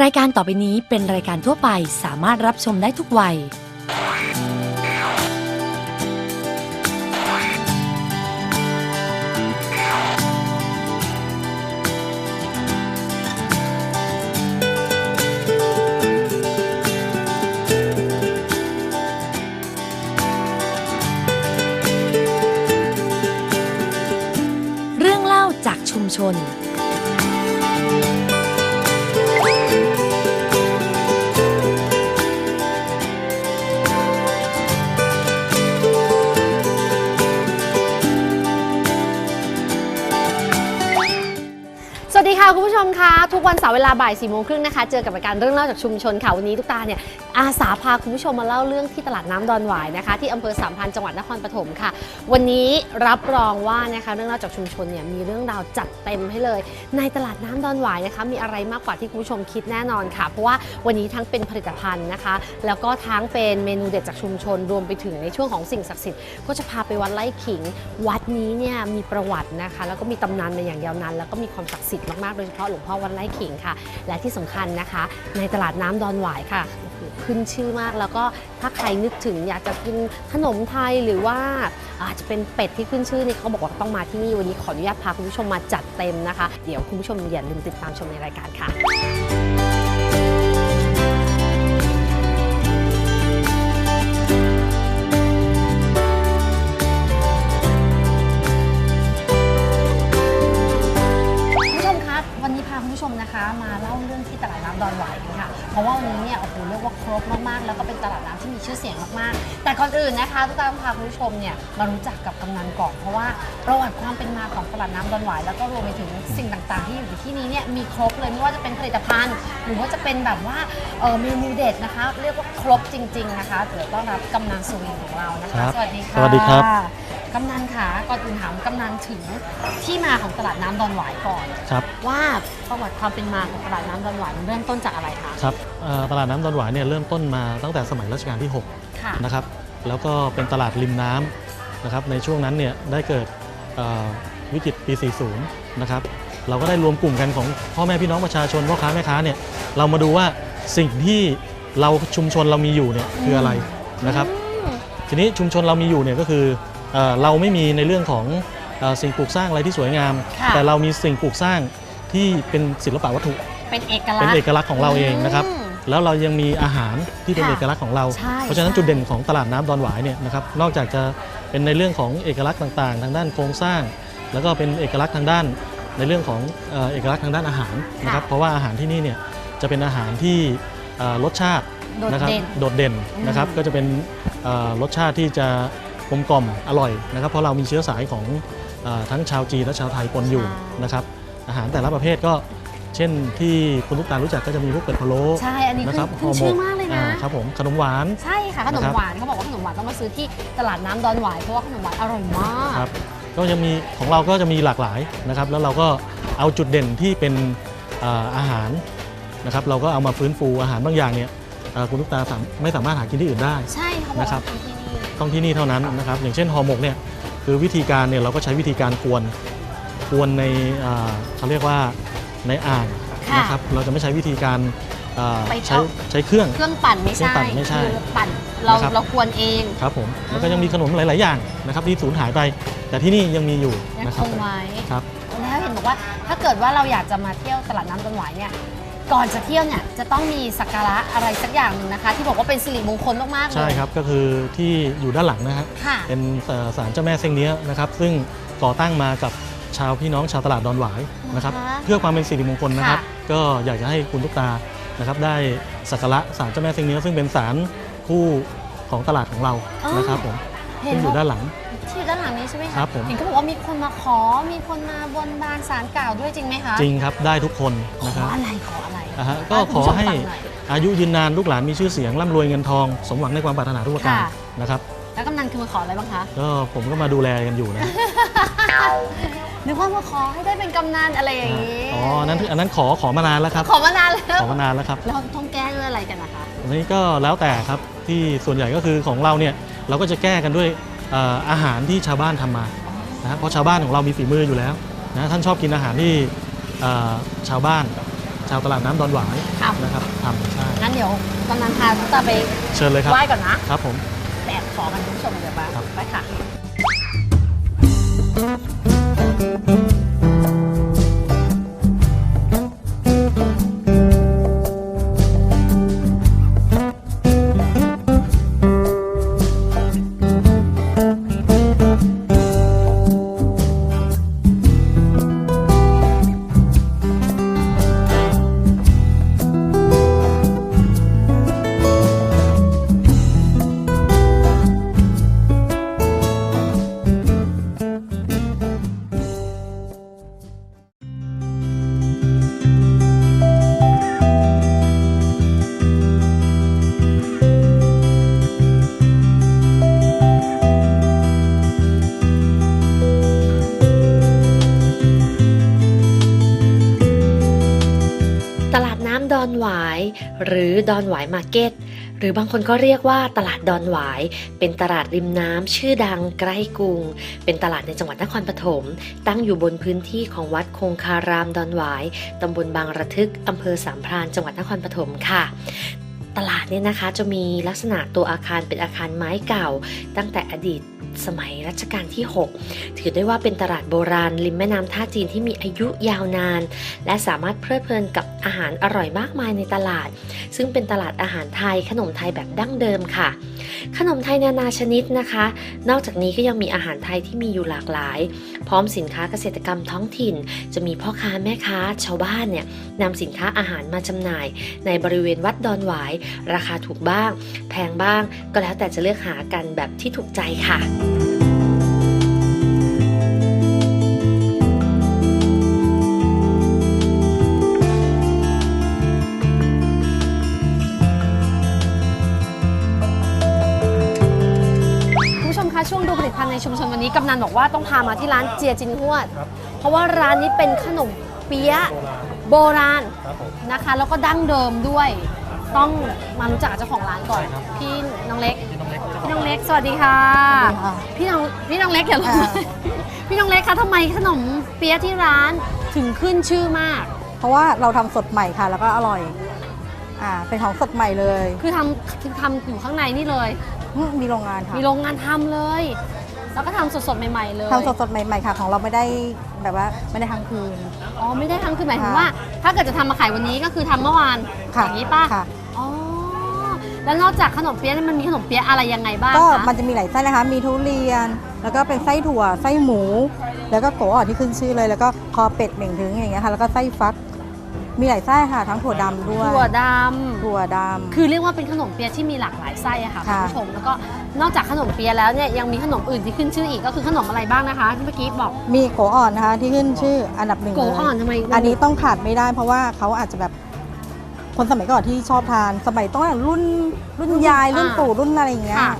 รายการต่อไปนี้เป็นรายการทั่วไปสามารถรับชมได้ทุกวัย เรื่องเล่าจากชุมชน ค่ะคุณผู้ชมคะทุกวันเสาร์เวลาบ่ายสี่โมงครึ่งนะคะเจอกับรายการเรื่องเล่าจากชุมชนค่ะวันนี้ทุกตาเนี่ยอาสาพาคุณผู้ชมมาเล่าเรื่องที่ตลาดน้ำดอนหวายนะคะที่อำเภอสามพันจังหวัดนครปฐมค่ะ วันนี้รับรองว่านะคะเรื่องเล่าจากชุมชนเนี่ยมีเรื่องราวจัดเต็มให้เลย ในตลาดน้ำดอนหวายนะคะมีอะไรมากกว่าที่คุณผู้ชมคิดแน่นอนค่ะ เพราะว่าวันนี้ทั้งเป็นผลิตภัณฑ์นะคะ แล้วก็ทั้งเป็นเมนูเด็ดจากชุมชนรวมไปถึงในช่วงของสิ่งศักดิ์สิทธิ์ก็จะพาไปวัดไร่ขิง วัดนี้เนี่ยมีประวัตินะคะ แล้วก็มีตำนานมาอย่างยาวนานแล้วก็มีความศักดิ์สิทธิ์มากๆยเฉพาะหลวงพ่อวัดไร่ขิงค่ะ และที่สำคัญนะคะ ในตลาดน้ำดอนหวายค่ะขึ้นชื่อมากแล้วก็ถ้าใครนึกถึงอยากจะกินขนมไทยหรือว่าอาจจะเป็นเป็ดที่ขึ้นชื่อเนี่ยเขาบอกว่าต้องมาที่นี่วันนี้ขออนุญาตพาคุณผู้ชมมาจัดเต็มนะคะ เดี๋ยวคุณผู้ชมอย่าลืมติดตามชมในรายการค่ะ ชื่อเสียงมากๆ แต่ก่อนอื่นนะคะทุกท่านพาคุณผู้ชมเนี่ยมารู้จักกับกำนันก่อนเพราะว่าประวัติความเป็นมาของตลาดน้ำดอนหวายแล้วก็รวมไปถึงสิ่งต่างๆ ที่อยู่ที่นี้เนี่ยมีครบเลยไม่ว่าจะเป็นผลิตภัณฑ์ หรือว่าจะเป็นแบบว่าเออเมนูเด็ดนะคะ เรียกว่าครบจริง ๆนะคะเดี๋ยวต้อนรับกำนันสุรินทร์ของเรานะครัคะบสวัสดีค่ะ สวัสดีครับ กำนันค่ะก่อนอื่นถามกำนันถึงที่มาของตลาดน้ำดอนหวายก่อน ครับว่าประวัติความเป็นมาของตลาดน้ำดอนหวายมันเริ่มต้นจากอะไรคะครับเอ่อตลาดน้ำดอนหวายเนี่ยเริ่มต้นมาตั้งแต่สมัยรัชกาลที่ค่ะ6นะครับแล้วก็เป็นตลาดริมน้ำนะครับในช่วงนั้นเนี่ยได้เกิดเอ่อวิกฤตปี 40 นะครับเราก็ได้รวมกลุ่มกันของพ่อแม่พี่น้องประชาชนพ่อค้าแม่ค้าเนี่ยเรามาดูว่าสิ่งที่เราชุมชนเรามีอยู่เนี่ยคืออะไรนะครับ อืม ทีนี้ชุมชนเรามีอยู่เนี่ยก็คือ เอ่อเราไม่มีในเรื่องของเอ่อสิ่งปลูกสร้างอะไรที่สวยงามค่ะแต่เรามีสิ่งปลูกสร้างที่เป็นศิลปะวัตถุเป็นเอกลัเป็กนษณ์เอกลักษณ์ของเราเองนะครับอืมแล้วเรายังมีอาหารที่เป็นค่ะเอกลักษณ์ของเราใช่เพราะฉะนั้นใช่จุดเด่นของตลาดน้ำดอนหวายเนี่ยนะครับนอกจากจะเป็นในเรื่องของเอกลักษณ์ต่างๆ ทางด้านโครงสร้าง แล้วก็เป็นเอกลักษณ์ทางด้านในเรื่องของเอ่อเอกลักษณ์ทางด้านอาหารนะครับเพราะว่าอาหารที่นี่เนี่ยจะเป็นอาหารที่เอ่อรสชาติโดดนะครับเด่นโดดเด่นนะครับอืมก็จะเป็นเอ่อรสชาติที่จะก ลมกล่อมอร่อยนะครับ เพราะเรามีเชื้อสายของเอ่อทั้งชาวจีนและชาวไทยปนอยู่นะครับ อาหารแต่ละประเภทก็เช่นที่คุณลูกตาลรู้จักก็จะมีพวกเป็ดพะโล้ใช่ อันนี้นะคืครัอบขึ้นชื่อมากเลยนะอ่าครับผมขนมหวาน ใช่ค่ะขนมนะครับหวานเขาบอกว่าขนมหวานต้องมาซื้อที่ตลาดน้ำดอนหวายเพราะว่าขนมหวานอร่อยมาก ครับก็ยังมีของเราก็จะมีหลากหลายนะครับ แล้วเราก็เอาจุดเด่นที่เป็นอ่าอาหารนะครับ เราก็เอามาฟื้นฟูอาหารบางอย่างเนี่ยอ่าคุณลูกตาสามไม่สามารถหากินที่อื่นได้ ใช่เขาบอกนะครัว่าบทำที่นี่ ต้องที่นี่เท่านั้นนะครับ อย่างเช่นห่อหมกเนี่ยคือวิธีการเนี่ยเราก็ใช้วิธีการกวนกวนในอ่าเขาเรียกว่าในอ่างค่ะนะครับเราจะไม่ใช้วิธีการอ่าไปใช้เอาใช้เครื่อง เครื่องปั่นไม่เครื่ใช่องปั่นไม่ใช่คือปั่นเรานะครับ เราควรเองครับผมแล้วก็ยังมีขนมหลาย ๆ อย่างนะครับที่สูญหายไป แต่ที่นี่ยังมีอยู่ยังนะคครับงไว้ ครับ แล้วเห็นบอกว่าถ้าเกิดว่าเราอยากจะมาเที่ยวตลาดน้ำดอนหวายเนี่ย ก่อนจะเที่ยวเนี่ยจะต้องมีสักการะอะไรสักอย่างหนึ่งนะคะ ที่บอกว่าเป็นสิริมงคลมากๆเลย ใช่ครับก็คือที่อยู่ด้านหลังนะฮะค่ะ เป็นเอ่อศาลเจ้าแม่เซ้งเนี้ยนะครับ ซึ่งก่อตั้งมากับชาวพี่น้องชาวตลาดดอนหวายนะครับนะคะเพื่อความเป็นสิริมงคลนะครับ ค่ะก็อยากจะให้คุณทุกตานะครับ ได้สักการะศาลเจ้าแม่เซ้งเนี้ยซึ่งเป็นศาลคู่ของตลาดของเรานะครับผมเห็นซึ่งอยู่ว่าด้านหลังที่ อยู่ด้านหลังนี้ใช่ไหมะครับผม เห็นเขาบอกว่ามีคนมาขอ มีคนมาบนบานสารกล่าวด้วยจริงไหมคะจริงครับได้ทุกคนขนะคอรับอะไรขออะไรอ่าฮะก็ขอให้คุณผู้ชมฟังน่อย อายุยืนนานลูกหลานมีชื่อเสียงร่ำรวยเงินทองสมหวังในความปรารถนาทุกประการค่ะ นะครับแล้วกำนันคือมาขออะไรบ้างคะ ก็ผมก็มาดูแลกันอยู่นะนึกว่ามาขอให้ได้เป็นกำนันอะไรอย่างนี้อ๋ออันนั้นอันนั้นขอขอมานานแล้วครับ ขอมานานแล้วขอมานานแล้วครับแล้วต้องแก้ด้วยอะไรกันนะคะ อันนี้ก็แล้วแต่ครับที่ส่วนใหญ่ก็คือของเราเนี่ยเราก็จะแก้กันด้วยเอ่ออาหารที่ชาวบ้านทำมานะครับเพราะชาวบ้านของเรามีฝีมืออยู่แล้วนะท่านชอบกินอาหารที่เอ่อชาวบ้านชชาวตลาดน้ำดอนหวายครับนะครับทำใช่งั้นเดี๋ยวกำนันพาตุ๊กตาไปเชิญเลยครับไหว้ก่อนนะครับผมแอบขอกันคุณผู้ชมเดี๋ยวไปครับไปค่ะ ดอนหวายมาร์เก็ต หรือบางคนก็เรียกว่าตลาดดอนหวาย เป็นตลาดริมน้ำชื่อดังใกล้กรุง เป็นตลาดในจังหวัดนครปฐม ตั้งอยู่บนพื้นที่ของวัดคงคารามดอนหวายตำบลบางระทึกอำเภอสามพรานจังหวัดนครปฐมค่ะตลาดเนี่ยนะคะจะมีลักษณะตัวอาคารเป็นอาคารไม้เก่า ตั้งแต่อดีตสมัยรัชกาลที่ 6 ถือได้ว่าเป็นตลาดโบราณ ริมแม่น้ำท่าจีนที่มีอายุยาวนาน และสามารถเพลิดเพลินกับอาหารอร่อยมากมายในตลาด ซึ่งเป็นตลาดอาหารไทยขนมไทยแบบดั้งเดิมค่ะ ขนมไทยนานาชนิดนะคะ นอกจากนี้ก็ยังมีอาหารไทยที่มีอยู่หลากหลาย พร้อมสินค้าเกษตรกรรมท้องถิ่น จะมีพ่อค้าแม่ค้าชาวบ้านเนี่ยนำสินค้าอาหารมาจำหน่าย ในบริเวณวัดดอนหวาย ราคาถูกบ้าง แพงบ้างก็แล้วแต่จะเลือกหากันแบบที่ถูกใจค่ะ คะช่วงดูผลิตภัณฑ์ในชุมชนวันนี้กำนันบอกว่าต้องพามาที่ร้านเจียจินฮวดครับเพราะว่าร้านนี้เป็นขนมเปี๊ยะโบราณครับผมนะคะ แล้วก็ดั้งเดิมด้วย ต้องมารู้จักกับเจ้าของร้านก่อนใช่ครับพี่น้องเล็กพี่น้องเล็ก พี่น้องเล็ก สวัสดีค่ะ พี่น้องพี่น้องเล็กเดี๋ยวอ่าพี่น้องเล็กคะทำไมขนมเปี๊ยะที่ร้านถึงขึ้นชื่อมาก เพราะว่าเราทำสดใหม่ค่ะ แล้วก็อร่อยอ่าเป็นของสดใหม่เลย คือทำคือทำอยู่ข้างในนี่เลยอืมมีโรงงานค่ะ มีโรงงานทำเลย แล้วก็ทำสดๆใหม่ๆเลยทำสดๆใหม่ๆค่ะ ของเราไม่ได้แบบว่าไม่ได้ทั้งคืน อ๋อไม่ได้ทำคือหมายถึงค่ะว่า ถ้าเกิดจะทำมาขายวันนี้ก็คือทำเมื่อวานค่ะอย่างนี้ป่ะค่ะ อ๋อแล้วนอกจากขนมเปี๊ยะนี่มันมีขนมเปี๊ยะอะไรยังไงบ้างก็คะมันจะมีหลายไส้นะคะ มีทุเรียน แล้วก็เป็นไส้ถั่ว ไส้หมู แล้วก็โกอ่อนที่ขึ้นชื่อเลย แล้วก็คอเป็ดเหม่งถึงอย่างเงี้ยค่ะ แล้วก็ไส้ฟัก มีหลายไส้ค่ะ ทั้งถั่วดำด้วยถั่วดถั่วดำ คือเรียกว่าเป็นขนมเปี๊ยะที่มีหลากหลายไส้อะค่ะคุณค่ะ ผู้ชมแล้วก็นอกจากขนมเปี๊ยะแล้วเนี่ยยังมีขนมอื่นที่ขึ้นชื่ออีกก็คือขนมอะไรบ้างนะคะที่เมื่อกี้บอกำมีโกอ่อนนะคะที่ขึ้นชื่ออันดับหนึ่งโกเลยอ่อนทำไมอันนี้ต้องขาดไม่ได้ เพราะว่าเขาอาจจะแบบคนสมัยก่อนที่ชอบทาน สมัยต้องรุ่นรุ่นยายรุ่นปู่รุ่นอะไรอย่างเงี้ย ค่ะ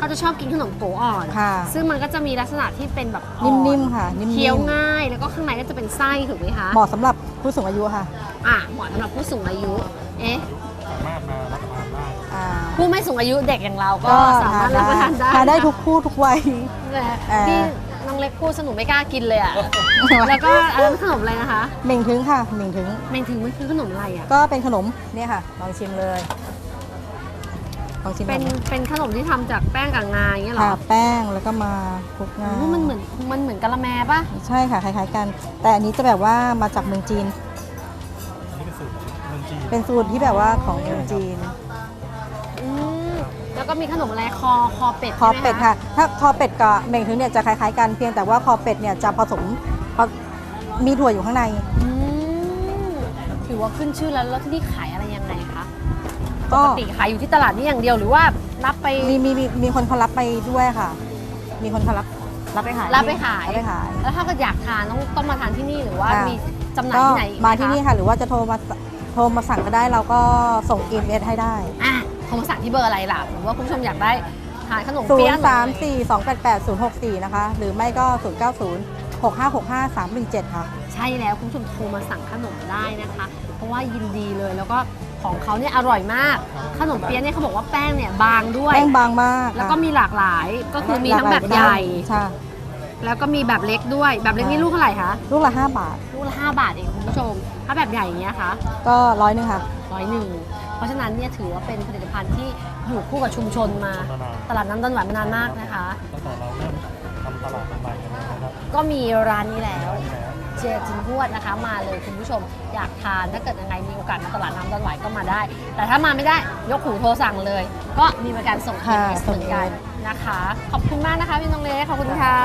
เขาจะชอบกินขนมโกอ่อน ค่ะ ซึ่งมันก็จะมีลักษณะที่เป็นแบบอ่อนิ่มๆค่ะ นิ่มๆเคี้ยวง่าย แล้วก็ข้างในก็จะเป็นไส้ถูกไหมคะเหมาะสำหรับผู้สูงอายุค่ะอะเหมาะสำหรับผู้สูงอายุ เอ๊ะสามารถมารับประทานได้อ่าผู้ไม่สูงอายุเด็กอย่างเราก็สามารถรับประทานได้ทานได้ทุกคู่ทุกวัยแหละเอ่อพี่น้องเล็กพูดสนุกไม่กล้ากินเลยอะ แล้วก็อันนั้นขนมอะไรนะคะ เหม่งถึงค่ะเหม่งถึง เมนถึงมันคือขนมอะไรอะ ก็เป็นขนมเนี่ยค่ะ ลองชิมเลย ลองชิมเป็นก่อเป็นขนมที่ทำจากแป้งกับงาอย่างเงี้ยเหรค่ะอแป้งแล้วก็มาคลุกงาโอ้มันเหมือนมันเหมือนกะละแมป่ะใช่ค่ะคล้ายๆกัน แต่อันนี้จะแบบว่ามาจากเมืองจีน อันนี้เป็นสูตรเมืองจีนเป็นสูตรที่แบบว่าของเมืองจีน อืมแล้วก็มีขนมอะไรคอคอเป็ดคอใช่ไหมเป็ดค่ะ ถ้าคอเป็ดกับเหม่งถึงเนี่ยจะคล้ายๆกันเพียงแต่ว่าคอเป็ดเนี่ยจะผสมมีถั่วอยู่ข้างใน อืมถือว่าขึ้นชื่อแล้วแล้วที่นี่ขายอะไรยังไงคะ ปก็กติขายอยู่ที่ตลาดนี้อย่างเดียวหรือว่ารับไป มีมีมีมีคนเขารับไปด้วยค่ะ มีคนเขารับรับไปขายรับไปขาย รับไปขาย แล้วถ้าเกิดอยากทานต้องต้องมาทานที่นี่หรือว่าค่ะ มีจำหน่ายก็ที่ไหนอีกไหมาที่คะนี่ค่ะ หรือว่าจะโทรมาโทรมาสั่งก็ได้เราก็ส่งอีเมลให้ได้ อะโทรมาสั่งที่เบอร์อะไรล่ะหรือว่าคุณผู้ชมอยากได้ทานขนม0เปี๊ยะหน่อย3 4 2 8 8 0 6 4 นะคะ หรือไม่ก็ 0 9 0 6 5 6 5 3 1 7 ค่ะ ใช่แล้วคุณผู้ชมโทรมาสั่งขนมได้นะคะ เพราะว่ายินดีเลยแล้วก็ ของเขาเนี่ยอร่อยมาก ขนมเปี๊ยะเนี่ยเขาบอกว่าแป้งเนี่ยบางด้วย แป้งบางมากแล้วก็มีหลากหลายก็คือมีทั้งแบบลากใหลาญ่ยใช่แล้วก็มีแบบเล็กด้วย แบบเล็กนี่ค่ะลูกเท่าไหร่คะ ลูกละ 5 บาท ลูกละ 5 บาทเองคุณผู้ชม ถ้าแบบใหญ่อย่างเงี้ยคะ ก็ร้อยหนึ่งค่ะร้อยหนึ่ง เพราะฉะนั้นเนี่ยถือว่าเป็นผลิตภัณฑ์ที่อยู่คู่กับชุมชนมามานานตลาดน้ำดอนหวายมานานมากนะคะตั้งแต่เราเริ่มทำตลาดใหม่ๆกันนะครับก็มีร้านนี้แล้ว เจจินพวดนะคะ มาเลยคุณผู้ชมอยากทานถ้าเกิดยังไงมีโอกาสมาตลาดน้ำดอนหวายก็มาได้ แต่ถ้ามาไม่ได้ยกหูโทรสั่งเลย ก็มีบริการส่งค่ะเอสเหมือนกันนะคะ ขอบคุณมากนะคะพี่น้องเล็กขอบคุณค่ะ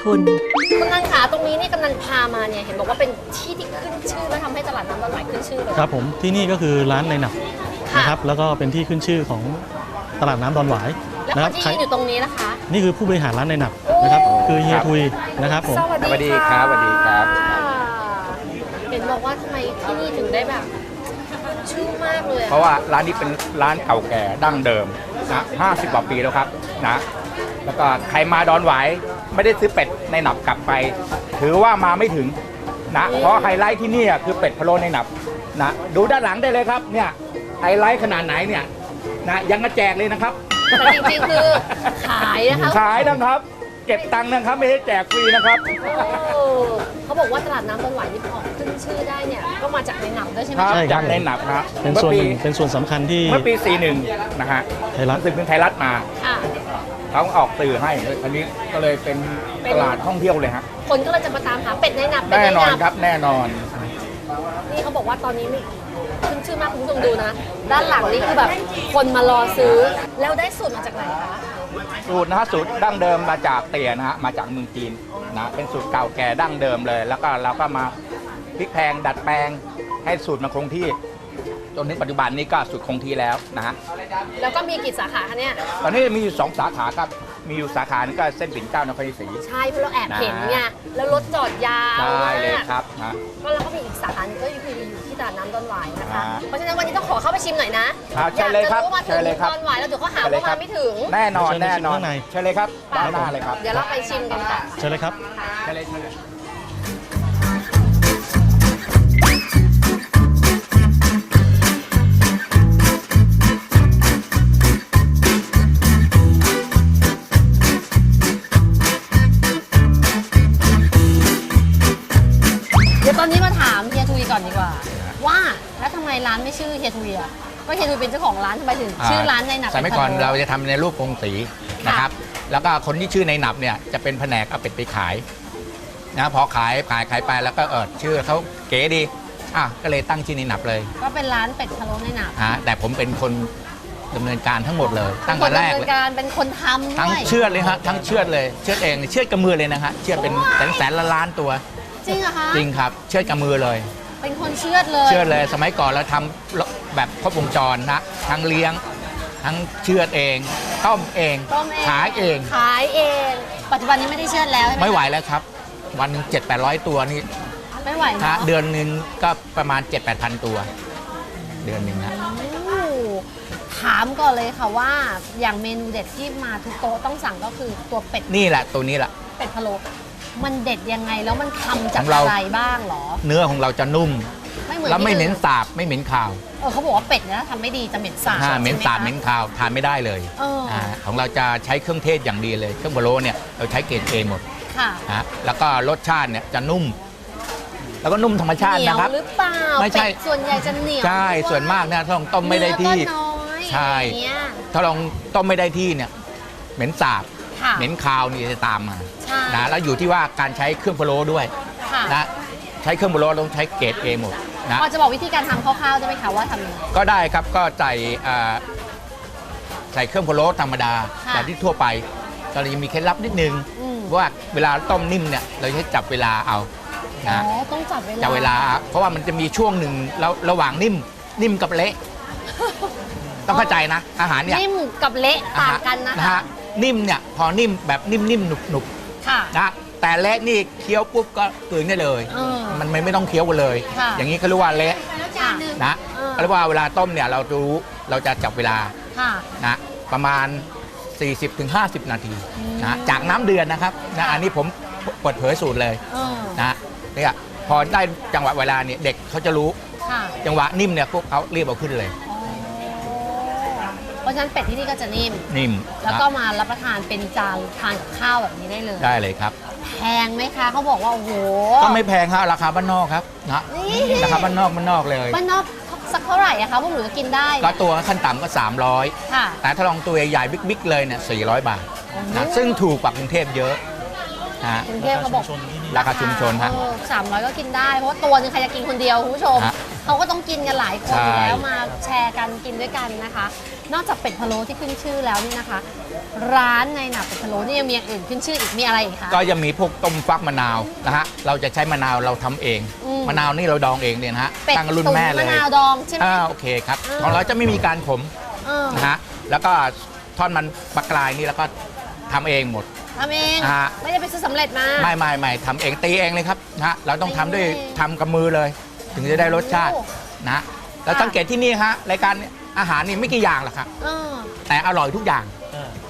ชุมชนคุณนันขาตรงนี้นี่กำนันพามาเนี่ยเห็นบอกว่าเป็นที่ที่ขึ้นชื่อและทำให้ตลาดน้ำดอนหวายขึ้นชื่อเลยครับผมที่นี่ก็คือร้านในหนับค่ะนะครับแล้วก็เป็นที่ขึ้นชื่อของตลาดน้ำดอนหวายแล้วนะคครันที่ใครยืนอยู่ตรงนี้นะคะ นี่คือผู้บริหารร้านในหนับนะครับโอ้ คือเฮียทุยนะครับผมสวัสดีสวัสดีครับสวัสดีครับ เห็นบอกว่าทำไมที่นี่ถึงได้แบบ ชื่อมากเลยอะเพราะว่าร้านนี้เป็นร้านเก่าแก่ดั้งเดิมนะ50 กว่าปีแล้วครับนะ แล้วก็ใครมาดอนไหวาย ไม่ได้ซื้อเป็ดในหนับกลับไป ถือว่ามาไม่ถึงนะเพราะไฮไลท์ที่นี่อะคือเป็ดพะโล้ในหนับนะดูด้านหลังได้เลยครับเนี่ยไฮไลท์ขนาดไหนเนี่ยนะยังกระแจกเลยนะครับแต่จริงๆคือขายนะคะขายนะครับ เก็บตังค์นะครับไม่ได้แจกฟรีนะครับโอ้เขาบอกว่าตลาดน้ำต้นหวายที่ออกขึ้นชื่อได้เนี่ยก็มาจากในหนังด้วยใช่ไหมครับใช่ครับจากในหนับนะเป็นส่วนหนึ่งเป็นส่วนสำคัญที่เมื่อปี 41 นะฮะไทยรัฐสึกเป็นไทยรัฐมาค่ะ เขาออกสื่อให้อันนี้ก็เลยเป็นเป็นตลาดท่องเที่ยวเลยฮะคนก็เลยจะมาตามหาเป็ดในหนับเป็ดแน่ในนหอนนับครับแน่นอน นี่เขาบอกว่าตอนนี้มีขึ้นชื่อมากคุณผู้ชมดูนะ ด้านหลังนี่คือแบบคนมารอซื้อ แล้วได้สูตรมาจากไหนคะสูตรนะฮะสูตรดั้งเดิมมาจากเตี่ยนะฮะมาจากเมืองจีนนะเป็นสูตรเก่าแก่ดั้งเดิมเลย แล้วก็เราก็มาพลิกแพลงดัดแปลงให้สูตรมันคงที่ จนถึงปัจจุบันนี้ก็สูตรคงที่แล้วนะฮะแล้วก็มีกี่สาขาคะเนี่ย ตอนนี้มีอยู่สองสาขาครับ มีอยู่สาขานึงก็เส้นปิ่นเกล้านครศรี ใช่เพราะเราแอบเห็นไงแล้วรถจอดยาวได้มากเลยครับนะก็แล้วก็มีอีกสาขาหนึงก็คืออยู่ที่ตลาดน้ำดอนหวายนะคะอ่าเพราะฉะนั้นวันนี้ต้องขอเข้าไปชิมหน่อยนะครับเชิญเลยครับอยากจะรู้ว่ามาเชิถึญงเลยครับดอนหวายแล้วเดี๋ยวเขาหาเชิญเลยว่าครัมาบไม่ถึง แน่นอนเชิญเลยแน่นอนข้างในเชิญเลยครับด้านหน้าเลยครับ เดี๋ยวเราไปชิมกันค่ะเชิญเลยครับเชิญเลย ร้านไม่ชื่อเฮียทุยอะก็เฮียทุยเป็นเจ้าของร้านทำไมถึงชื่อร้านในหนับสมัยก่อนเป็พะโล้เราจะทำในรูปกงสีนะครับ แล้วก็คนที่ชื่อในหนับเนี่ยจะเป็นแผนกเอาเป็ดไปขายนะพอขายขายขายไปแล้วก็เออชื่อเขาเก๋ดีอะก็เลยตั้งชื่อในหนับเลย ก็เป็นร้านเป็ดพะโล้ในหนับฮะแต่ผมเป็นคนดำเนินการทั้งหมดเลย ตั้งคแต่นแรกดำเนิเลนยการเป็นคนทำทั้งด้วยเชือดเลยฮะทั้งเชือดเลยเชือดเองเชือดกับมือเลยนะฮะเชือดเป็นแสนแสนละล้านตัว จริงเหรอคะจริงครับ เชือดกับมือเลย เป็นคนเชื่อดเลย เชือดเลยสมัยก่อนเราทำแบบครบวงจรนะทั้งเลี้ยง ทั้งเชือดเองต้มเองต้มเองขายเองขายเอง ปัจจุบันนี้ไม่ได้เชื่อดแล้วใช่ไหมไม่ไหวแล้วครับ วันหนึ่งเจ็ดแปดร้อยตัวนี่ไม่ไหวนะเนาะเดือนหนึ่งก็ประมาณ7 8 0 0 0ตัว เดือนหนึ่งนะโอ้ถามก่อนเลยค่ะว่าอย่างเมนูเด็ดที่มาทุกโต๊ะต้องสั่งก็คือตัวเป็ดนี่แหละตัวนี้แหละเป็ดพะโล้ มันเด็ดยังไงแล้วมันทำจากของเรา อะไรบ้างเหรอ เนื้อของเราจะนุ่ม ไม่เหมือนแล้วไม่ที่เหม็นอื่สาบไม่เหม็นขาวเออเขาบอกว่าเป็ดเนี่ยถ้าทำไม่ดีจะเหม็นสาบถ้าเหม็นสาบใช่เหไหม็มนคะขาวทานไม่ได้เลยเอออ่าของเราจะใช้เครื่องเทศอย่างดีเลย เครื่องบะโลเนี่ยเราใช้เกรดเอหมดค่ะนะแล้วก็รสชาติเนี่ยจะนุ่ม แล้วก็นุ่มธรรมชาติเหนียวนะครับ หรือเปล่าไม่ใช่ เป็ดส่วนใหญ่จะเหนียวใช่ด้วยส่วนมากเนี่ยถ้าลองต้มไม่ได้ที่ เนื้อก็น้อยใช่อย่างเงี้ยถ้าลองต้มไม่ได้ที่เนี่ยเหม็นสาบ ค่ะเหม็นคาวนี่จะตามมาใช่ นะแล้วอยู่ที่ว่าการใช้เครื่องพะโล้ด้วยค่ะนะใช้เครื่องพะโล้ต้องใช้เกรดเอหมดนะพอจะบอกวิธีการทำคร่าวๆได้ไหมคะว่าทำยังไง ก็ได้ครับก็ใส่อ่าใส่เครื่องพะโล้ธรรมดาค่ะแบบที่ทั่วไปก็เลยมีเคล็ดลับนิดนึงอืม ว่าเวลาต้มนิ่มเนี่ยเราใช้จับเวลาเอาอ๋อนะต้องจับเวลาจับเวลาเพราะว่ามันจะมีช่วงหนึ่งแล้วระหว่างนิ่มนิ่มกับเละ ต้องเข้าใจนะ อาหารเนี่ยนิ่มกับเละต่างกันนะคะ ฮ นิ่มเนี่ยพอนิ่มแบบนิ่มๆหนุบค่ะ ๆนะแต่เละนี่เคี้ยวปุ๊บก็กลืนได้เลย เออมันไม่ไม่ต้องเคี้ยวกันเลย ค่ะ อย่างนี้เขาเรียกว่าเละค่ะนะเออ เขาเรียกว่าเวลาต้มเนี่ยเราจะรู้เราจะจับเวลาค่ะ นะประมาณ 40-50 นาทีอืมนะจากน้ำเดือดนะครับนะอันนี้ผมเปิดเผยสูตรเลย เออนะเนี่ยพอได้จังหวะเวลาเนี่ยเด็กเขาจะรู้ค่ะ จังหวะนิ่มเนี่ยปุ๊บเขารีบเอาขึ้นเลยอ๋อ เพราะฉะนั้นเป็ดที่นี่ก็จะนิ่ม นิ่มแล้วก็นะมารับประทานเป็นจานทานกับข้าวแบบนี้ได้เลย ได้เลยครับ แพงไหมคะเขาบอกว่าโอ้โหก็ไม่แพงครับราคาบ้านนอกครับนะนี่ราคาบ้านนอกบ้านนอกเลยบ้านนอกสักเท่าไหร่อะคะพวกหนูจะกินได้ก็ตัวขั้นต่ำก็ 300ค่ะแต่ถ้าลองตัวใหญ่ๆบิ๊กๆเลยเนี่ย400 บาทนะโอ้ซึ่งถูกกว่ากรุงเทพเยอะนะกรุงเทพเขาบอกราคาชุมชนฮะสามร้อยก็กินได้เพราะว่าตัวหนึงใครจะกินคนเดียวคุณผู้ชมฮะ เขาก็ต้องกินกันหลายคนอยู่ใช่แล้วมาแชร์กันกินด้วยกันนะคะ นอกจากเป็ดพะโล้ที่ขึ้นชื่อแล้วนี่นะคะ ร้านในหนับเป็ดพะโล้นี่ยังมีอย่างอื่นขึ้นชื่ออีกมีอะไรอีกคะ ก็ยังมีพวกต้มฟักมะนาวนะฮะ เราจะใช้มะนาวเราทำเอง อืม มะนาวนี่เราดองเองเนี่ยนะฮะเป็ดตั้งรุ่นตุ๋นแม่เลมะยนาวดองใช่ไหม อ่าโอเคครับ อ่า ของเราจะไม่มีการขมเออนะฮะ แล้วก็ทอดมันปลากรายนี่แล้วก็ทำเองหมด ทำเองฮะไม่ได้ไปซื้อสำเร็จมา ไม่ไม่ไม่ทำเองตีเองเลยครับนะฮะ เราต้องทำด้วยตีเอง ทำกับมือเลย ถึงจะได้รสชาติโอ้นะแล้วค่ะสังเกตที่นี่ฮะรายการเนี่ยอาหารนี่ไม่กี่อย่างหรอกครับเออแต่อร่อยทุกอย่าง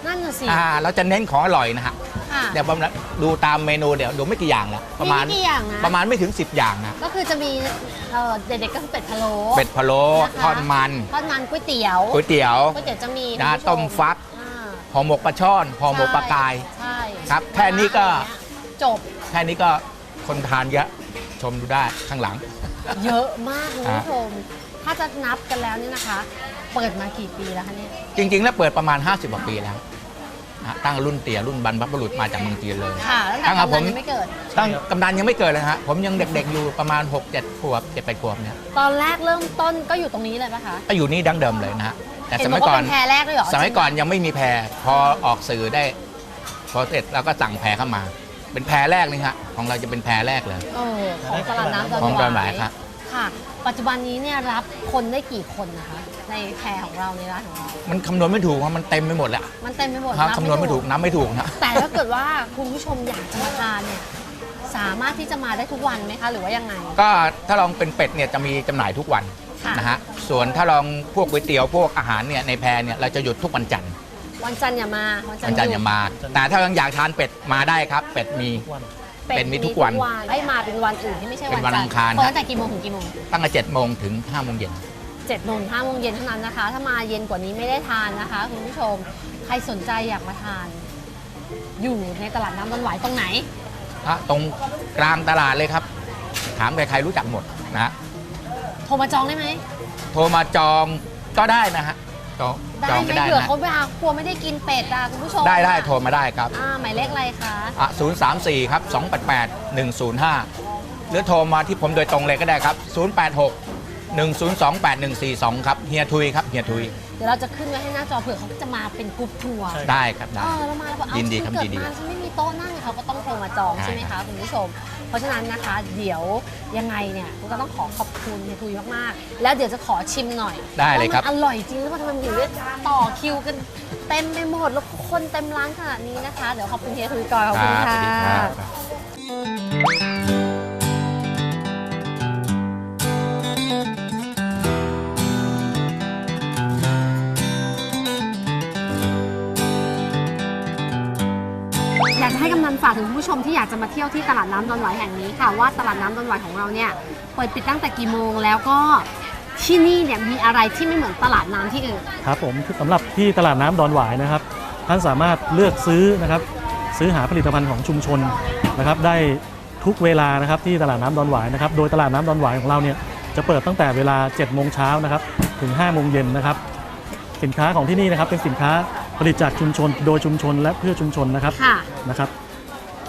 นั่นน่ะสิอ่าเราจะเน้นของอร่อยนะฮะค่ะเดี๋ยวผมดูตามเมนูเดี๋ยวดูไม่กี่อย่างละประมาณไกี่อย่างนะประมาณไม่ถึง 10 อย่างนะก็คือจะมีเอ่อเด็กๆก็คือเป็ดพะโล้ เป็ดพะโล้นะคะ ทอดมันทอดมันก๋วยเตี๋ยวก๋วยเตี๋ยวก๋วยเตี๋ยวจะมีนะคุณผู้ชต้มฟักอ่าห่อหมกปลาช่อนห่อหมกปลากาย ใช่ครับแค่นี้ก็ จบ แค่นี้ก็คนทานเยอะชมดูได้ข้างหลัง เยอะมากคุณผู้ชม ถ้าจะนับกันแล้วเนี่ยนะคะ เปิดมากี่ปีแล้วคะเนี่ย จริง ๆ แล้วเปิดประมาณ 50กว่าปีแล้วนะตั้งรุ่นเตี่ยรุ่นบรรพบุรุษมาจากเมืองจีนเลยค่ะตั้งแต่ตั้งแต่ตอนผมนั้นยังไม่เกิด ตั้งกำนันยังไม่เกิดเลยฮะผมยังเด็กๆอยู่ประมาณ 6 7ขวบ7 8ขวบเนี่ยตอนแรกเริ่มต้นก็อยู่ตรงนี้เลยปะคะก็อยู่นี่ดั้งเดิมเลยนะฮะแต่เห็สนบมัอยกก่อว่านเป็นแพรแรกด้วยเหรอสมัยก่อนจริงยังไม่มีแพรพอออกสื่อได้ พอเสร็จเราก็สั่งแพรเข้ามา เป็นแพรแรกนี่ฮะของเราจะเป็นแพรแรกเลย เออของตลาดน้ำดอนของหดอนหายวายวครับ ค่ะ ปัจจุบันนี้เนี่ยรับคนได้กี่คนนะคะ ในแพรของเราในร้านของเรา มันคำนวณไม่ถูกว่ามันเต็มไปหมดแล้วมันเต็มไปหมดครับบคำนวณไม่ถูกน้ำไม่ถูกนะแต่ถ้าเกิดว่าคุณผู้ชมอยากจะมาทานเนี่ยสามารถที่จะมาได้ทุกวันไหมคะหรือว่ายังไง ก็ถ้าลองเป็นเป็ดเนี่ยจะมีจำหน่ายทุกวันค่ะ นะฮะส่วนถ้าลองพวกก๋วยเตี๋ยวพวกอาหารเนี่ยในแพรเนี่ยเราจะหยุดทุกวันจันทร์ วันจันทร์อย่ามาวันจันทวันร์จันทร์หอยุดย่ามา แต่ถ้ายังอยากทานเป็ดมาได้ครับ เป็ดมี เป็นมีทุกวันให้มาเป็นวันอื่นที่ไม่ใช่เป็วันนวันจัอันทงร์คารเปิดตั้งแต่กี่โมงถึงกี่โมงตั้งแต่เจ็ดโมงถึงห้าโมงเย็นเจ็ดโมงห้าโมงเย็นเท่านั้นนะคะ ถ้ามาเย็นกว่านี้ไม่ได้ทานนะคะคุณผู้ชมใครสนใจอยากมาทาน อยู่ในตลาดน้ำดอนหวายตรงไหนฮะตรงกลางตลาดเลยครับ ถามใครๆรู้จักหมดนะฮะโทรมาจองได้ไหมโทรมาจองก็ได้นะฮะ จองจได้องไหมก็ได้เผื่อนะเขาไปหากลัวไม่ได้กินเป็ดอะคุณผู้ชมได้ได้อะโทรมาได้ครับอ่าหมายเลขอะไรคะอะ034ครับ288 105 หรือโทรมาที่ผมโดยตรงเลยก็ได้ครับ 086 102 8142 ครับเฮียทุยครับเฮียทุยเดี๋ยวเราจะขึ้นไว้ให้หน้าจอเผื่อเขาจะมาเป็นกรุ๊ปทัวร์ใช่ได้ครับได้ เออแล้วมาแล้วบอกเอายินดีฉัครับเกิยินดีมาฉันไม่มีโต๊ะนั่งเขาก็ต้องโทรมาจองได้ใช่ไหมคะคุณผู้ชม เพราะฉะนั้นนะคะเดี๋ยวยังไงเนี่ยกูก็ต้องขอขอบคุณเฮียทุยมากๆ แล้วเดี๋ยวจะขอชิมหน่อยได้เลยครับ ว่ามันอร่อยจริงหรือเปล่าทำไมมันถึงได้ต่อคิวกันเต็มไปหมดแล้วคนเต็มร้านขนาดนี้นะคะ เดี๋ยวขอบคุณเฮียทุยก่อนขอบคุณสค่ะวัสดีครับ ฝากถึงคุณผู้ชมที่อยากจะมาเที่ยวที่ตลาดน้ำดอนหวายแห่งนี้ค่ะ ว่าตลาดน้ำดอนหวายของเราเนี่ยเปิดปิดตั้งแต่กี่โมงแล้วก็ที่นี่เนี่ยมีอะไรที่ไม่เหมือนตลาดน้ำที่อื่น ครับผมสำหรับที่ตลาดน้ำดอนหวายนะครับ ท่านสามารถเลือกซื้อนะครับ ซื้อหาผลิตภัณฑ์ของชุมชนนะครับ ได้ทุกเวลานะครับที่ตลาดน้ำดอนหวายนะครับ โดยตลาดน้ำดอนหวายของเราเนี่ยจะเปิดตั้งแต่เวลา7โมงเช้านะครับถึง5โมงเย็นนะครับ สินค้าของที่นี่นะครับเป็นสินค้าผลิตจากชุมชนโดยชุมชนและเพื่อชุมชนนะครับค่ะ นะครับ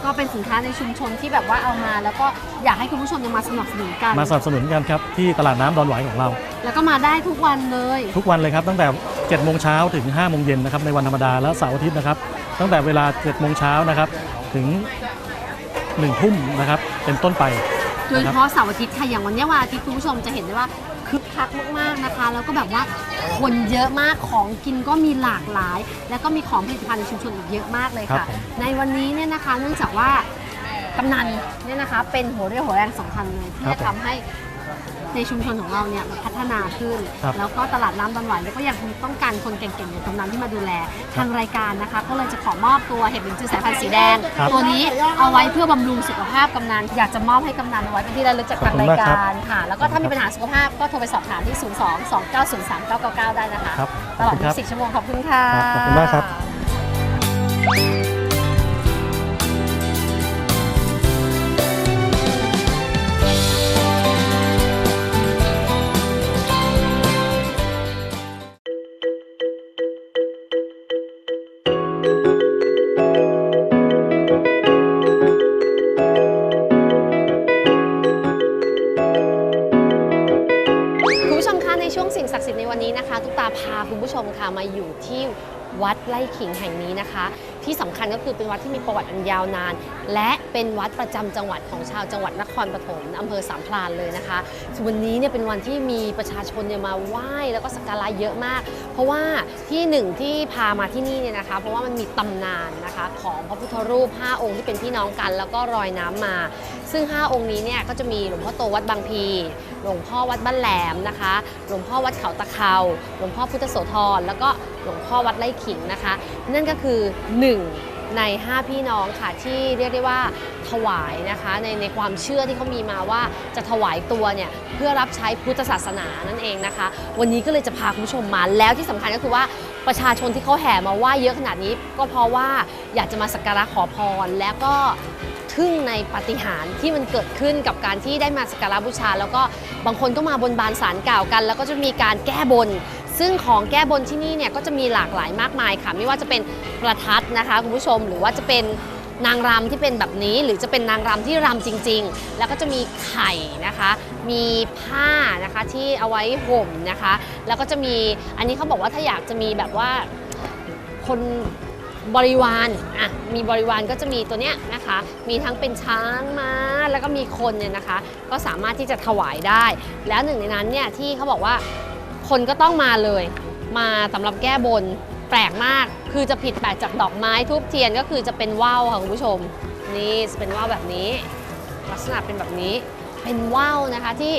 ก็เป็นสินค้าในชุมชนที่แบบว่าเอามา แล้วก็อยากให้คุณผู้ชมยังมาสนับสนุนกัน มาสนับสนุนกันครับที่ตลาดน้ำดอนหวายของเรา แล้วก็มาได้ทุกวันเลยทุกวันเลยครับตั้งแต่7โมงเช้าถึง5โมงเย็นนะครับในวันธรรมดาและเสาร์อาทิตย์นะครับตั้งแต่เวลา7โมงเช้านะครับถึง1ทุ่มนะครับเป็นต้นไป โดยเฉพาะเสาร์อาทิตย์ค่ะอย่างวันเนี้ยวันอาทิตย์คุณผู้ชมจะเห็นได้ว่า คึกคักมากๆนะคะ แล้วก็แบบว่าคนเยอะมากของกินก็มีหลากหลาย แล้วก็มีของผลิตภัณฑ์ในชุมชนอีกเยอะมากเลยครัค่ะบผมในวันนี้เนี่ยนะคะ เนื่องจากว่ากำนันเนี่ยนะคะ เป็นหัวเรี่ยวหัวแรงสำคัญเลยที่ครัจะบผมทำให้ ในชุมชนของเราเนี่ยมันพัฒนาขึ้น ครับแล้วก็ตลาดน้ำดอนหวายเนี่ยก็ยังคงต้องการคนเก่งๆอย่างกำนันที่มาดูแล ทางรายการนะคะ ก็เลยจะขอมอบตัวเห็ดลินจือสายพันธุ์สีแดง ครับ ตัวนี้เอาไว้เพื่อบำรุงสุขภาพกำนันอยากจะมอบให้กำนันเอาไว้เป็นที่ระลึกจากทางขอบคุณรายมากครับการค่ะ แล้วก็ถ้ามีปัญหาสุขภาพก็โทรไปสอบถามที่ 0 2 2 9 0 3 9 9 9 ได้นะคะ ครับตลอดขอบคุณครับ 24ชั่วโมงขอบคุณค่ะ ครับขอบคุณมากครับ ไร่ขิงแห่งนี้นะคะ ที่สำคัญก็คือเป็นวัดที่มีประวัติอันยาวนาน และเป็นวัดประจำจังหวัดของชาวจังหวัดนครปฐมอำเภอสามพรานเลยนะคะวันนี้เนี่ยเป็นวันที่มีประชาชนเนี่ยมาไหว้แล้วก็สักการะเยอะมาก เพราะว่าที่หนึ่งที่พามาที่นี่เนี่ยนะคะ เพราะว่ามันมีตำนานนะคะของพระพุทธรูป 5 องค์ที่เป็นพี่น้องกัน แล้วก็รอยน้ำมา ซึ่ง 5 องค์นี้เนี่ยก็จะมีหลวงพ่อโตวัดบางพีหลวงพ่อวัดบ้านแหลมนะคะ หลวงพ่อวัดเขาตะเคาหลวงพ่อพุทธโสธรแล้วก็หลวงพ่อวัดไร่ขิงนะคะ นั่นก็คือ 1 ใน 5 พี่น้องค่ะที่เรียกได้ว่าถวายนะคะในในความเชื่อที่เขามีมาว่าจะถวายตัวเนี่ยเพื่อรับใช้พุทธศาสนานั่นเองนะคะ วันนี้ก็เลยจะพาคุณผู้ชมมาแล้วที่สำคัญก็คือว่าประชาชนที่เขาแห่มาไหว้เยอะขนาดนี้ ก็เพราะว่าอยากจะมาสักการะขอพร แล้วก็ทึ่งในปฏิหารที่มันเกิดขึ้นกับการที่ได้มาสักการะบูชา แล้วก็บางคนก็มาบนบานสารกล่าวกัน แล้วก็จะมีการแก้บน ซึ่งของแก้บนที่นี่เนี่ยก็จะมีหลากหลายมากมายค่ะ ไม่ว่าจะเป็นประทัดนะคะคุณผู้ชมหรือว่าจะเป็นนางรำที่เป็นแบบนี้หรือจะเป็นนางรำที่รำจริง ๆ แล้วก็จะมีไข่นะคะ มีผ้านะคะที่เอาไว้ห่มนะคะ แล้วก็จะมีอันนี้เขาบอกว่าถ้าอยากจะมีแบบว่าคนบริวารอะมีบริวารก็จะมีตัวเนี้ยนะคะ มีทั้งเป็นช้างม้าแล้วก็มีคนเนี่ยนะคะ ก็สามารถที่จะถวายได้ แล้วหนึ่งในนั้นเนี่ยที่เขาบอกว่า คนก็ต้องมาเลย มาสำหรับแก้บนแปลกมาก คือจะผิดแปลกจากดอกไม้ทูบเทียนก็คือจะเป็นว่าวค่ะคุณผู้ชม นี่จะเป็นว่าวแบบนี้ ลักษณะเป็นแบบนี้ เป็นว่าวนะคะที่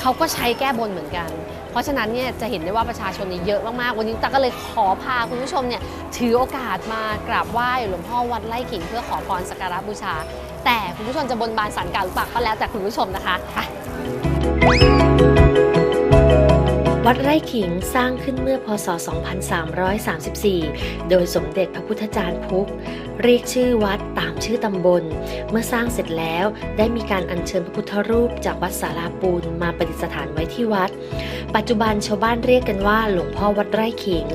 เขาก็ใช้แก้บนเหมือนกัน เพราะฉะนั้นเนี่ยจะเห็นได้ว่าประชาชนเนี่ยเยอะมากๆ วันนี้ตาก็เลยขอพาคุณผู้ชมเนี่ยถือโอกาสมากราบไหว้หลวงพ่อวัดไร่ขิงเพื่อขอพรสักการะบูชา แต่คุณผู้ชมจะบนบานสันกล่าวหรือเปล่าก็แล้วแต่คุณผู้ชมนะคะค่ะ วัดไร่ขิงสร้างขึ้นเมื่อพศ 2334 โดยสมเด็จพระพุทธจารย์พุก เรียกชื่อวัดตามชื่อตำบล เมื่อสร้างเสร็จแล้วได้มีการอัญเชิญพระพุทธรูปจากวัดสาราปูนมาประดิษฐานไว้ที่วัด ปัจจุบันชาวบ้านเรียกกันว่าหลวงพ่อวัดไร่ขิง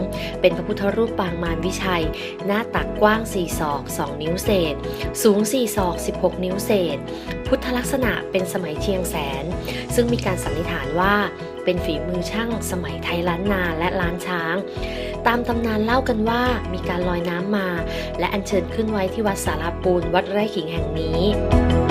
เป็นพระพุทธรูปปางมารวิชัย หน้าตักกว้าง 4 ศอก 2 นิ้วเศษ สูง 4 ศอก 16 นิ้วเศษ พุทธลักษณะเป็นสมัยเชียงแสน ซึ่งมีการสันนิษฐานว่า เป็นฝีมือช่างสมัยไทยล้านนาและล้านช้าง ตามตำนานเล่ากันว่ามีการลอยน้ำมา และอัญเชิญขึ้นไว้ที่วัดสาราปูนวัดไร่ขิงแห่งนี้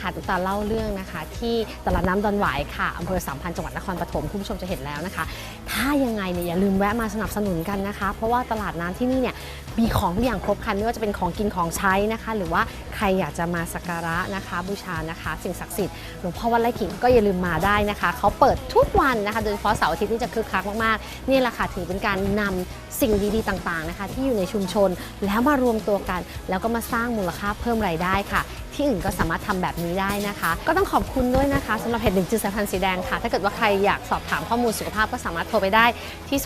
ค่ะตุ๊กตาเล่าเรื่องนะคะ ที่ตลาดน้ำดอนหวายค่ะอำเภอสามพันจังหวัดนครปฐมคุณผู้ชมจะเห็นแล้วนะคะ ถ้ายังไงเนี่ยอย่าลืมแวะมาสนับสนุนกันนะคะ เพราะว่าตลาดน้ำที่นี่เนี่ย มีของทุกอย่างครบครันไม่ว่าจะเป็นของกินของใช้นะคะ หรือว่าใครอยากจะมาสักการะนะคะ บูชานะคะ สิ่งศักดิ์สิทธิ์หลวงพ่อวัดไร่ขิงก็อย่าลืมมาได้นะคะเขาเปิดทุกวันนะคะ โดยเฉพาะเสาร์อาทิตย์นี่จะคึกคักมากๆนี่แหละค่ะถือเป็นการนำสิ่งดีๆต่างๆนะคะ ที่อยู่ในชุมชนแล้วมารวมตัวกัน แล้วก็มาสร้างมูลค่าเพิ่มรายได้ค่ะ ที่อื่นก็สามารถทำแบบนี้ได้นะคะ ก็ต้องขอบคุณด้วยนะคะสำหรับเห็ดหนึ่งจือสายพันธุ์สีแดงค่ะ ถ้าเกิดว่าใครอยากสอบถามข้อมูลสุขภาพก็สามารถโทรไปได้ที่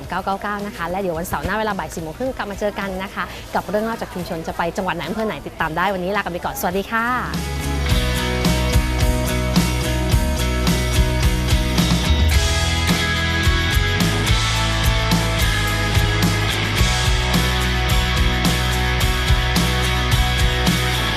022903999 นะคะและเดี๋ยววันเสาร์หน้าเวลาบ่ายสี่โมงครึ่งกลับมาเจอกันนะคะ กับเรื่องเล่าจากชุมชนจะไปจังหวัดไหนอำเภอไหนติดตามได้วันนี้ลากันไปก่อนสวัสดีค่ะ